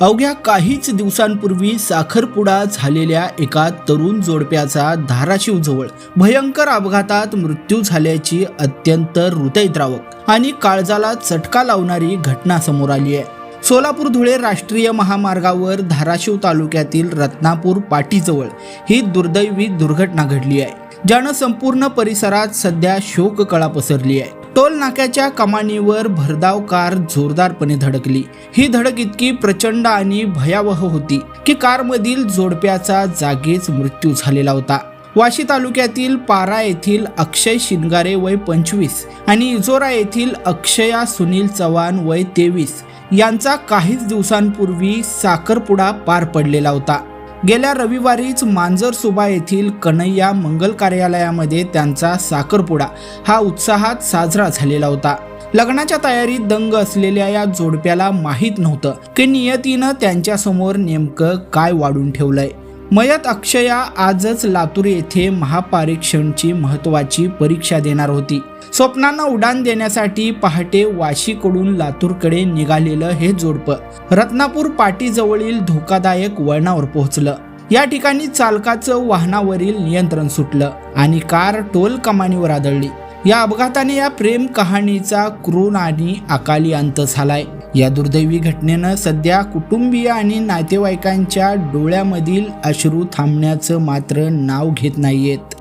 अवघ्या काहीच दिवसांपूर्वी साखरपुडा झालेल्या एका तरुण जोडप्याचा धाराशिवजवळ भयंकर अपघातात मृत्यू झाल्याची अत्यंत हृदयद्रावक आणि काळजाला चटका लावणारी घटना समोर आली आहे. सोलापूर धुळे राष्ट्रीय महामार्गावर धाराशिव तालुक्यातील रत्नापूर पाटीजवळ ही दुर्दैवी दुर्घटना घडली आहे. ज्यानं संपूर्ण परिसरात सध्या शोककळा पसरली आहे. टोल नाक्याच्या कमानीवर भरधाव कार जोरदारपणे धडकली. ही धडक इतकी प्रचंड आणि भयावह होती की कारमधील जोडप्याचा जागीच मृत्यू झालेला होता. वाशी तालुक्यातील पारा येथील अक्षय शिनगारे वय पंचवीस आणि इजोरा येथील अक्षया सुनील चव्हाण वय तेवीस यांचा काहीच दिवसांपूर्वी साखरपुडा पार पडलेला होता. गेल्या रविवारीच मांजरसुबा येथील कन्हैया मंगल कार्यालयामध्ये त्यांचा साखरपुडा. हा उत्साहात साजरा झालेला होता. लग्नाच्या तयारीत दंग असलेल्या या जोडप्याला माहीत नव्हतं की नियतीनं त्यांच्यासमोर नेमकं काय वाढून ठेवलंय. मयत अक्षया आजच लातूर येथे महापारीक्षणची महत्वाची परीक्षा देणार होती. स्वप्नांना उडान देण्यासाठी पहाटे वाशीकडून लातूरकडे निघालेलं हे जोडपं. रत्नापूर पाटीजवळील धोकादायक वळणावर पोहोचलं. या ठिकाणी चालकाचं वाहनावरील नियंत्रण सुटलं आणि कार टोल कमानीवर आदळली. या अपघाताने या प्रेम कहाणीचा क्रूर आणि अकाली अंत झालाय. या दुर्दैवी घटनेनं सध्या कुटुंबीय आणि नातेवाईकांच्या डोळ्यामधील अश्रू थांबण्याचं मात्र नाव घेत नाहीयेत.